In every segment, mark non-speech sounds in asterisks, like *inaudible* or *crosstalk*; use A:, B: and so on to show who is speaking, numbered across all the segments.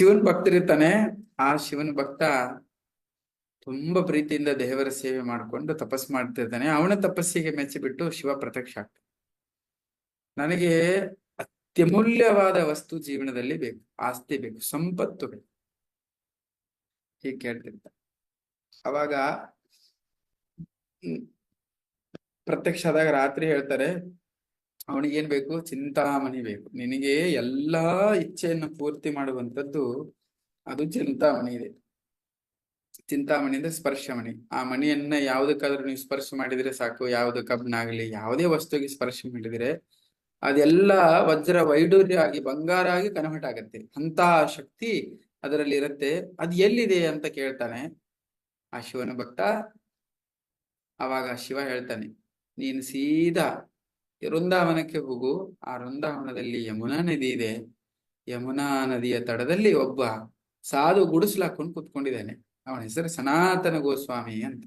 A: ಶಿವನ್ ಭಕ್ತರಿರ್ತಾನೆ ಆ ಶಿವನ ಭಕ್ತ ತುಂಬಾ ಪ್ರೀತಿಯಿಂದ ದೇವರ ಸೇವೆ ಮಾಡ್ಕೊಂಡು ತಪಸ್ ಮಾಡ್ತಿರ್ತಾನೆ ಅವನ ತಪಸ್ಸಿಗೆ ಮೆಚ್ಚಿಬಿಟ್ಟು ಶಿವ ಪ್ರತ್ಯಕ್ಷ ಆಗ್ತಾನೆ. ನನಗೆ ಅತ್ಯಮೂಲ್ಯವಾದ ವಸ್ತು ಜೀವನದಲ್ಲಿ ಬೇಕು. ಆಸ್ತಿ ಬೇಕು. ಸಂಪತ್ತು ಬೇಕು. ಹೀಗೆ ಕೇಳ್ತಿರ್ತಾನೆ. ಅವಾಗ ಪ್ರತ್ಯಕ್ಷ ಆದಾಗ ರಾತ್ರಿ ಹೇಳ್ತಾರೆ ಅವನಿಗೇನ್ ಬೇಕು? ಚಿಂತಾಮಣಿ ಬೇಕು. ನಿನಗೆ ಎಲ್ಲಾ ಇಚ್ಛೆಯನ್ನು ಪೂರ್ತಿ ಮಾಡುವಂಥದ್ದು ಅದು ಚಿಂತಾಮಣಿ ಇದೆ. ಚಿಂತಾಮಣಿ ಅಂದ್ರೆ ಸ್ಪರ್ಶಮಣಿ. ಆ ಮಣಿಯನ್ನ ಯಾವುದಕ್ಕಾದ್ರೂ ನೀವು ಸ್ಪರ್ಶ ಮಾಡಿದ್ರೆ ಸಾಕು. ಯಾವ್ದು ಕಬ್ಬಿನಾಗ್ಲಿ, ಯಾವುದೇ ವಸ್ತುವಿಗೆ ಸ್ಪರ್ಶ ಮಾಡಿದ್ರೆ ಅದೆಲ್ಲ ವಜ್ರ ವೈಡೂರ್ಯ ಆಗಿ ಬಂಗಾರ ಆಗಿ ಕನ್ವರ್ಟ್ ಆಗತ್ತೆ ಅಂತ ಶಕ್ತಿ ಅದರಲ್ಲಿ ಇರುತ್ತೆ. ಅದ್ ಎಲ್ಲಿದೆ ಅಂತ ಕೇಳ್ತಾನೆ. ಆ ಶಿವನ ಭಕ್ತ ಅವಾಗ ಶಿವ ಹೇಳ್ತಾನೆ, ನೀನು ಸೀದಾ ವೃಂದಾವನಕ್ಕೆ ಹೋಗು. ಆ ವೃಂದಾವನದಲ್ಲಿ ಯಮುನಾ ನದಿ ಇದೆ. ಯಮುನಾ ನದಿಯ ತಡದಲ್ಲಿ ಒಬ್ಬ ಸಾಧು ಗುಡಿಸ್ಲಾಕೊಂಡು ಕುತ್ಕೊಂಡಿದ್ದಾನೆ. ಅವನ ಹೆಸರು ಸನಾತನ ಗೋಸ್ವಾಮಿ ಅಂತ.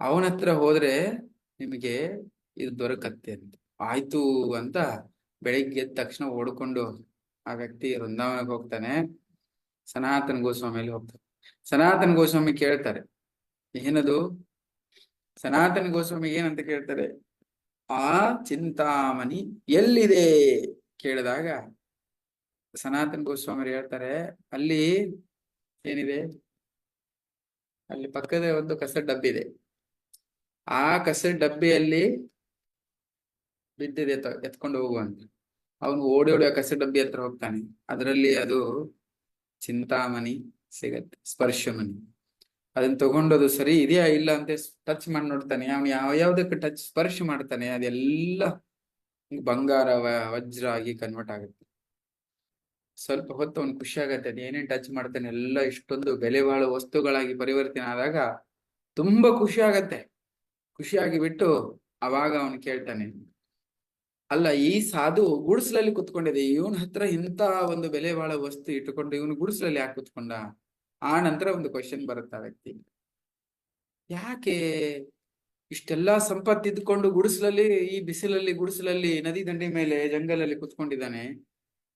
A: ಅವನ ಹತ್ರ ಹೋದ್ರೆ ನಿಮಗೆ ಇದು ದೊರಕತ್ತೆ ಅಂತ. ಆಯ್ತು ಅಂತ ಬೆಳಿಗ್ಗೆ ಎದ್ದ ತಕ್ಷಣ ಓಡ್ಕೊಂಡು ಆ ವ್ಯಕ್ತಿ ವೃಂದಾವನಕ್ಕೆ ಹೋಗ್ತಾನೆ. ಸನಾತನ ಗೋಸ್ವಾಮಿಯಲ್ಲಿ ಹೋಗ್ತಾನೆ. ಸನಾತನ ಗೋಸ್ವಾಮಿ ಕೇಳ್ತಾರೆ, ಏನದು? ಸನಾತನ ಗೋಸ್ವಾಮಿ ಏನಂತ ಕೇಳ್ತಾರೆ? ಆ ಚಿಂತಾಮಣಿ ಎಲ್ಲಿದೆ? ಕೇಳಿದಾಗ ಸನಾತನ ಗೋಸ್ವಾಮಿ ಹೇಳ್ತಾರೆ, ಅಲ್ಲಿ ಏನಿದೆ? ಅಲ್ಲಿ ಪಕ್ಕದ ಒಂದು ಕಸ ಡಬ್ಬಿದೆ ಆ ಕಸ ಡಬ್ಬಿಯಲ್ಲಿ ಬಿದ್ದಿದೆ ಎತ್ಕೊಂಡು ಹೋಗುವಂತ ಅವನು ಓಡಿ ಓಡಿ ಆ ಕಸ ಡಬ್ಬಿ ಹತ್ರ ಹೋಗ್ತಾನೆ. ಅದರಲ್ಲಿ ಅದು ಚಿಂತಾಮಣಿ ಸಿಗತ್ತೆ, ಸ್ಪರ್ಶಮಣಿ. ಅದನ್ನ ತಗೊಂಡೋದು ಸರಿ, ಇದೆಯಾ ಇಲ್ಲ ಅಂತ ಟಚ್ ಮಾಡಿ ನೋಡ್ತಾನೆ. ಅವನು ಯಾವ, ಯಾವ್ದಕ್ಕೆ ಟಚ್ ಸ್ಪರ್ಶ ಮಾಡ್ತಾನೆ, ಅದೆಲ್ಲ ಬಂಗಾರ ವಜ್ರ ಆಗಿ ಕನ್ವರ್ಟ್ ಆಗುತ್ತೆ. ಸ್ವಲ್ಪ ಹೊತ್ತು ಅವ್ನು ಖುಷಿ ಆಗತ್ತೆ, ಅದ್ ಟಚ್ ಮಾಡ್ತಾನೆ, ಎಲ್ಲ ಇಷ್ಟೊಂದು ಬೆಲೆ ಬಾಳೋ ವಸ್ತುಗಳಾಗಿ ಪರಿವರ್ತನೆ ಆದಾಗ ತುಂಬಾ ಖುಷಿ ಆಗತ್ತೆ. ಖುಷಿಯಾಗಿ ಬಿಟ್ಟು ಅವಾಗ ಅವನು ಕೇಳ್ತಾನೆ, ಅಲ್ಲ, ಈ ಸಾಧು ಗುಡ್ಸ್ಲಲ್ಲಿ ಕುತ್ಕೊಂಡಿದೆ, ಇವನ ಹತ್ರ ಇಂತ ಒಂದು ಬೆಲೆ ಬಾಳೋ ವಸ್ತು ಇಟ್ಟುಕೊಂಡು ಇವನು ಗುಡ್ಸ್ಲಲ್ಲಿ ಯಾಕೆ ಕುತ್ಕೊಂಡ? ಆ ನಂತರ ಒಂದು ಕ್ವಶನ್ ಬರುತ್ತೆ ಆ ವ್ಯಕ್ತಿ? ಯಾಕೆ ಇಷ್ಟೆಲ್ಲಾ ಸಂಪತ್ತು ಇದ್ಕೊಂಡು ಗುಡಿಸಲಲ್ಲಿ, ಈ ಬಿಸಿಲಲ್ಲಿ, ಗುಡಿಸಲಲ್ಲಿ, ನದಿ ದಂಡೆ ಮೇಲೆ, ಜಂಗಲಲ್ಲಿ ಕುತ್ಕೊಂಡಿದ್ದಾನೆ?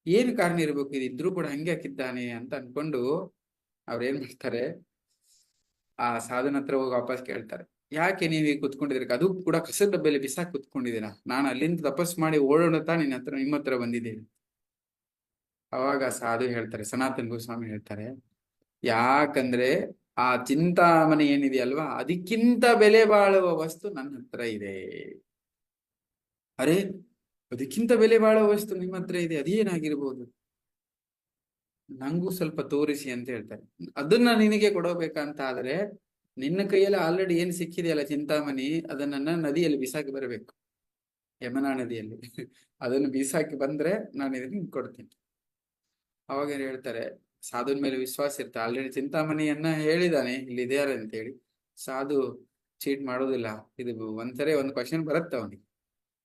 A: ಏನು ಕಾರಣ ಇರ್ಬೇಕು? ಇದು ಇದ್ರೂ ಕೂಡ ಹಂಗೆ ಹಾಕಿದ್ದಾನೆ ಅಂತ ಅನ್ಕೊಂಡು ಅವ್ರ ಏನ್ ಮಾಡ್ತಾರೆ? ಆ ಸಾಧನ ಹತ್ರ ಹೋಗಿ ವಾಪಸ್ ಕೇಳ್ತಾರೆ. ಯಾಕೆ ನೀವು ಈಗ ಕುತ್ಕೊಂಡಿದ್ರಿ ಅದು ಕೂಡ ಕಸದ ಡಬ್ಬೆಯಲ್ಲಿ ಬಿಸಾಕ್ ಕುತ್ಕೊಂಡಿದ್ದೀನ ನಾನು ಅಲ್ಲಿಂದ ತಪಸ್ ಮಾಡಿ ಓಡೋಣ ತಾ ನಿನ್ನ ಹತ್ರ, ನಿಮ್ಮ ಹತ್ರ ಬಂದಿದ್ದೀನಿ. ಅವಾಗ ಸಾಧು ಹೇಳ್ತಾರೆ, ಸನಾತನ ಗೋಸ್ವಾಮಿ ಹೇಳ್ತಾರೆ ಯಾಕಂದ್ರೆ ಆ ಚಿಂತಾಮಣಿ ಏನಿದೆಯಲ್ವಾ? ಅದಕ್ಕಿಂತ ಬೆಲೆ ಬಾಳುವ ವಸ್ತು ನನ್ನ ಹತ್ರ ಇದೆ. ಅರೆ, ಅದಕ್ಕಿಂತ ಬೆಲೆ ಬಾಳುವ ವಸ್ತು ನಿಮ್ಮ ಹತ್ರ ಇದೆ, ಅದೇನಾಗಿರ್ಬೋದು? ನಂಗೂ ಸ್ವಲ್ಪ ತೋರಿಸಿ ಅಂತ ಹೇಳ್ತಾರೆ. ಅದನ್ನ ನಿನಗೆ ಕೊಡಬೇಕಂತ ಆದ್ರೆ ನಿನ್ನ ಕೈಯಲ್ಲಿ ಆಲ್ರೆಡಿ ಏನ್ ಸಿಕ್ಕಿದೆಯಲ್ಲ ಚಿಂತಾಮಣಿ ಅದನ್ನ ನದಿಯಲ್ಲಿ ಬಿಸಾಕಿ ಬರಬೇಕು. ಯಮುನಾ ನದಿಯಲ್ಲಿ. ಅದನ್ನು ಬೀಸಾಕಿ ಬಂದ್ರೆ ನಾನು ಇದನ್ನ ಕೊಡ್ತೀನಿ. ಅವಾಗ ಹೇಳ್ತಾರೆ ಸಾಧುನ ಮೇಲೆ ವಿಶ್ವಾಸ ಇರುತ್ತೆ ಆಲ್ರೆಡಿ ಚಿಂತಾಮಣಿಯನ್ನ ಹೇಳಿದಾನೆ, ಇಲ್ಲಿ ಇದೆಯಾರ ಅಂತ ಹೇಳಿ ಸಾಧು ಚೀಟ್ ಮಾಡೋದಿಲ್ಲ. ಇದು ಒಂದ್ಸರಿ ಒಂದು ಕ್ವಶನ್ ಬರುತ್ತೆ ಅವನಿಗೆ.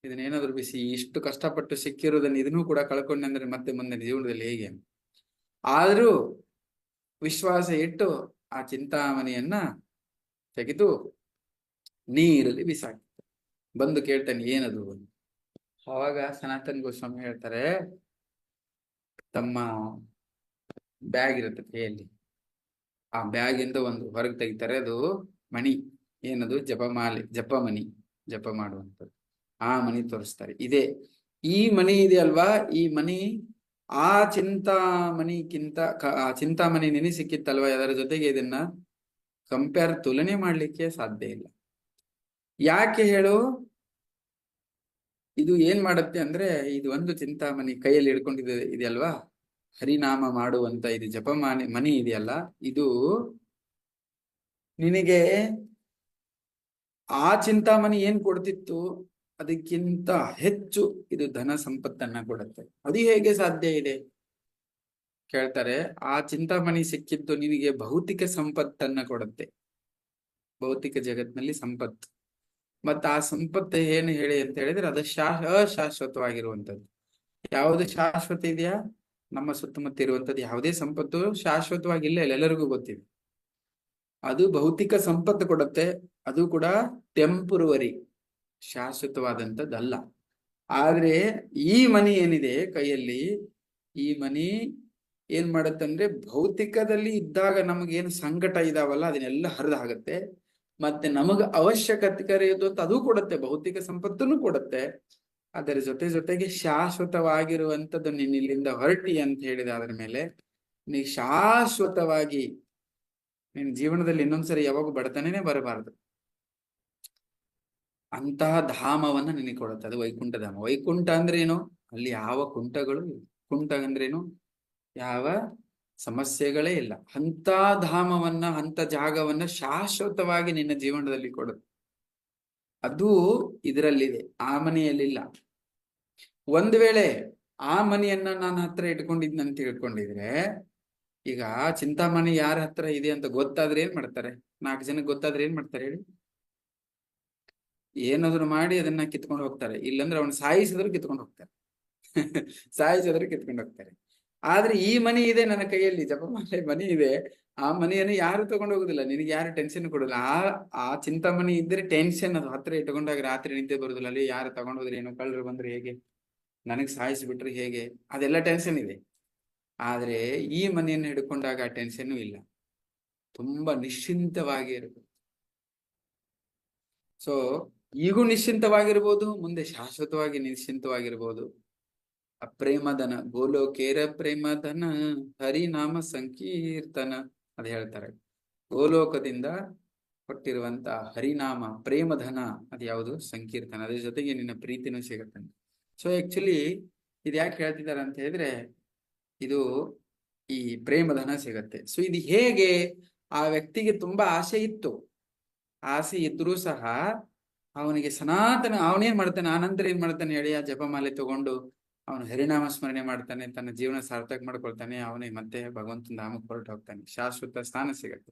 A: ಇದನ್ನೇನಾದ್ರು ಬಿಸಿ, ಇಷ್ಟು ಕಷ್ಟಪಟ್ಟು ಸಿಕ್ಕಿರೋದನ್ನ ಇದನ್ನೂ ಕೂಡ ಕಳ್ಕೊಂಡೆ ಅಂದ್ರೆ ಮತ್ತೆ ಮುಂದೆ ಜೀವನದಲ್ಲಿ ಹೇಗೆ ಆದ್ರೂ ವಿಶ್ವಾಸ ಇಟ್ಟು ಆ ಚಿಂತಾಮಣಿಯನ್ನ ತೆಗೆದು ನೀರಲ್ಲಿ ಬಿಸಾಕಿ ಬಂದು ಕೇಳ್ತಾನೆ, ಏನದು? ಅವಾಗ ಸನಾತನ್ ಗೋಸ್ವಾಮಿ ಹೇಳ್ತಾರೆ, ತಮ್ಮ ಬ್ಯಾಗ್ ಇರುತ್ತೆ ಕೈಯಲ್ಲಿ. ಆ ಬ್ಯಾಗ್ ಇಂದ ಒಂದು ಹೊರಗೆ ತೆಗಿತಾರೆ, ಅದು ಮಣಿ. ಏನದು? ಜಪಮಾಲೆ, ಜಪಮಣಿ, ಜಪ ಮಾಡುವಂಥದ್ದು. ಆ ಮಣಿ ತೋರಿಸ್ತಾರೆ. ಇದೇ. ಈ ಮಣಿ ಇದೆ ಅಲ್ವಾ? ಈ ಮಣಿ ಆ ಚಿಂತಾಮಣಿಗಿಂತ ಆ ಚಿಂತಾಮಣಿ ನೆನೆ ಸಿಕ್ಕಿತ್ತಲ್ವಾ ಅದರ ಜೊತೆಗೆ ಇದನ್ನ? ಕಂಪೇರ್ ತುಲನೆ ಮಾಡ್ಲಿಕ್ಕೆ ಸಾಧ್ಯ ಇಲ್ಲ. ಯಾಕೆ ಹೇಳು? ಇದು ಏನ್ ಮಾಡುತ್ತೆ ಅಂದ್ರೆ, ಇದು ಒಂದು ಚಿಂತಾಮಣಿ ಕೈಯಲ್ಲಿ ಹಿಡ್ಕೊಂಡಿದೆ, ಇದೆಯಲ್ವಾ? ಹರಿನಾಮ ಮಾಡುವಂತ ಇದು ಜಪಮಾನೆ ಮನಿ ಇದೆಯಲ್ಲ, ಇದು ನಿನಗೆ ಆ ಚಿಂತಾಮಣಿ ಏನ್ ಕೊಡ್ತಿತ್ತು? ಅದಕ್ಕಿಂತ ಹೆಚ್ಚು ಇದು ಧನ ಸಂಪತ್ತನ್ನ ಕೊಡುತ್ತೆ. ಅದು ಹೇಗೆ ಸಾಧ್ಯ ಇದೆ? ಕೇಳ್ತಾರೆ, ಆ ಚಿಂತಾಮಣಿ ಸಿಕ್ಕಿದ್ದು ನಿನಗೆ ಭೌತಿಕ ಸಂಪತ್ತನ್ನ ಕೊಡುತ್ತೆ. ಭೌತಿಕ ಜಗತ್ನಲ್ಲಿ ಸಂಪತ್ತು. ಮತ್ತ ಆ ಸಂಪತ್ತು ಏನು ಹೇಳಿ ಅಂತ ಹೇಳಿದ್ರೆ ಅದು ಶಾ ಅಶಾಶ್ವತವಾಗಿರುವಂತದ್ದು ಯಾವುದು ಶಾಶ್ವತ ಇದೆಯಾ? ನಮ್ಮ ಸುತ್ತಮುತ್ತ ಇರುವಂತದ್ದು ಯಾವುದೇ ಸಂಪತ್ತು ಶಾಶ್ವತವಾಗಿಲ್ಲ, ಎಲ್ಲರಿಗೂ ಗೊತ್ತಿದೆ. ಅದು ಭೌತಿಕ ಸಂಪತ್ತು ಕೊಡುತ್ತೆ, ಅದು ಕೂಡ ಟೆಂಪರವರಿ ಶಾಶ್ವತವಾದಂಥದ್ದಲ್ಲ. ಆದ್ರೆ ಈ ಮನಿ ಏನಿದೆ ಕೈಯಲ್ಲಿ, ಈ ಮನಿ ಏನ್ ಮಾಡುತ್ತಂದ್ರೆ ಭೌತಿಕದಲ್ಲಿ ಇದ್ದಾಗ ನಮಗೇನು ಸಂಕಟ ಇದಾವಲ್ಲ, ಅದನ್ನೆಲ್ಲ ಹರಿದಾಗತ್ತೆ ಮತ್ತೆ ನಮಗ ಅವಶ್ಯಕತೆ ಕರೆಯೋದು ಅಂತ ಅದು ಕೊಡುತ್ತೆ, ಭೌತಿಕ ಸಂಪತ್ತನ್ನು ಕೊಡುತ್ತೆ. ಅದರ ಜೊತೆ ಜೊತೆಗೆ ಶಾಶ್ವತವಾಗಿರುವಂಥದ್ದು ನೀನ್ ಇಲ್ಲಿಂದ ಹೊರಟಿ ಅಂತ ಹೇಳಿದ ಅದ್ರ ಮೇಲೆ, ನೀ ಶಾಶ್ವತವಾಗಿ ನಿನ್ನ ಜೀವನದಲ್ಲಿ ಇನ್ನೊಂದ್ಸರಿ ಯಾವಾಗ ಬಡತನೇ ಬರಬಾರದು. ಅಂತಹ ಧಾಮವನ್ನ ನಿನಗೆ ಕೊಡುತ್ತೆ, ಅದು ವೈಕುಂಠ ಧಾಮ. ವೈಕುಂಠ ಅಂದ್ರೆ ಏನು ಅಲ್ಲಿ ಯಾವ ಕುಂಟಗಳು ಕುಂಟ ಅಂದ್ರೇನು? ಯಾವ ಸಮಸ್ಯೆಗಳೇ ಇಲ್ಲ. ಅಂತ ಧಾಮವನ್ನ ಅಂತ ಜಾಗವನ್ನ ಶಾಶ್ವತವಾಗಿ ನಿನ್ನ ಜೀವನದಲ್ಲಿ ಕೊಡುತ್ತೆ ಅದು ಇದರಲ್ಲಿದೆ, ಆ ಮನೆಯಲ್ಲಿಲ್ಲ. ಒಂದ್ ವೇಳೆ ಆ ಮನೆಯನ್ನ ನಾನು ಹತ್ರ ಇಟ್ಕೊಂಡಿದ್ನ ತಿಳ್ಕೊಂಡಿದ್ರೆ, ಈಗ ಚಿಂತಾಮಣಿ ಯಾರ ಹತ್ರ ಇದೆ ಅಂತ ಗೊತ್ತಾದ್ರೆ ಏನ್ ಮಾಡ್ತಾರೆ? ನಾಲ್ಕು ಜನಕ್ಕೆ ಗೊತ್ತಾದ್ರೆ ಏನ್ ಮಾಡ್ತಾರೆ ಹೇಳಿ? ಏನಾದ್ರು ಮಾಡಿ ಅದನ್ನ ಕಿತ್ಕೊಂಡು ಹೋಗ್ತಾರೆ. ಇಲ್ಲಂದ್ರೆ ಅವನು ಸಾಯಿಸಿದ್ರು ಕಿತ್ಕೊಂಡು ಹೋಗ್ತಾರೆ. *laughs* ಸಾಯಿಸಿದ್ರು ಕಿತ್ಕೊಂಡು ಹೋಗ್ತಾರೆ. ಆದ್ರೆ ಈ ಮನೆ ಇದೆ ನನ್ನ ಕೈಯಲ್ಲಿ, ಜಪಮಾಲೆ ಮನೆ ಇದೆ. ಆ ಮನೆಯನ್ನು ಯಾರು ತಗೊಂಡು ಹೋಗುದಿಲ್ಲ. ನಿನಗೆ ಯಾರು ಟೆನ್ಷನ್ ಕೊಡಲ್ಲ ಆ ಆ ಚಿಂತಾಮಣಿ ಇದ್ರೆ ಟೆನ್ಷನ್ ಅದು. ಹತ್ರ ಇಟ್ಕೊಂಡಾಗ ರಾತ್ರಿ ನಿದ್ದೆ ಬರುದಿಲ್ಲ. ಅಲ್ಲಿ ಯಾರು ತಗೊಂಡು ಹೋದ್ರೆ ಏನು? ಕಳ್ಳರು ಬಂದ್ರೆ ಹೇಗೆ? ನನಗ್ ಸಾಯಿಸಿಬಿಟ್ರೆ ಹೇಗೆ? ಅದೆಲ್ಲ ಟೆನ್ಷನ್ ಇದೆ. ಆದರೆ ಈ ಮನೆಯನ್ನು ಹಿಡ್ಕೊಂಡಾಗ ಆ ಟೆನ್ಷನ್ ಇಲ್ಲ. ತುಂಬಾ ನಿಶ್ಚಿಂತವಾಗಿ ಇರಬೇಕು. ಸೊ ಈಗೂ ನಿಶ್ಚಿಂತವಾಗಿರ್ಬೋದು, ಮುಂದೆ ಶಾಶ್ವತವಾಗಿ ನಿಶ್ಚಿಂತವಾಗಿರ್ಬೋದು. ಪ್ರೇಮಧನ, ಗೋಲೋಕೇರ ಪ್ರೇಮಧನ, ಹರಿನಾಮ ಸಂಕೀರ್ತನ ಅದು ಹೇಳ್ತಾರೆ. ಗೋಲೋಕದಿಂದ ಕೊಟ್ಟಿರುವಂತ ಹರಿನಾಮ, ಪ್ರೇಮಧನ ಅದ್ ಯಾವುದು? ಸಂಕೀರ್ತನ. ಅದ್ರ ಜೊತೆಗೆ ನಿನ್ನ ಪ್ರೀತಿನೂ ಸಿಗುತ್ತೆ ಸೊ ಆಕ್ಚುಲಿ ಇದು ಯಾಕೆ ಹೇಳ್ತಿದ್ದಾರೆ ಅಂತ ಹೇಳಿದ್ರೆ, ಇದು ಈ ಪ್ರೇಮಧನ ಸಿಗತ್ತೆ. ಸೊ ಇದು ಹೇಗೆ ಆ ವ್ಯಕ್ತಿಗೆ ತುಂಬಾ ಆಸೆ ಇತ್ತು. ಆಸೆ ಇದ್ರೂ ಸಹ ಅವನಿಗೆ ಸನಾತನ, ಅವನೇನ್ ಮಾಡ್ತಾನೆ, ಆನಂತರ ಏನ್ ಮಾಡ್ತಾನೆ ಹೇಳಿ, ಆ ಜಪಮಾಲೆ ತಗೊಂಡು ಅವನು ಹರಿನಾಮ ಸ್ಮರಣೆ ಮಾಡ್ತಾನೆ, ತನ್ನ ಜೀವನ ಸಾರ್ಥಕ ಮಾಡ್ಕೊಳ್ತಾನೆ, ಅವನಿಗೆ ಮತ್ತೆ ಭಗವಂತನ ಧಾಮಕ್ಕೆ ಹೊರಟು ಹೋಗ್ತಾನೆ ಶಾಶ್ವತ ಸ್ಥಾನ ಸಿಗತ್ತೆ.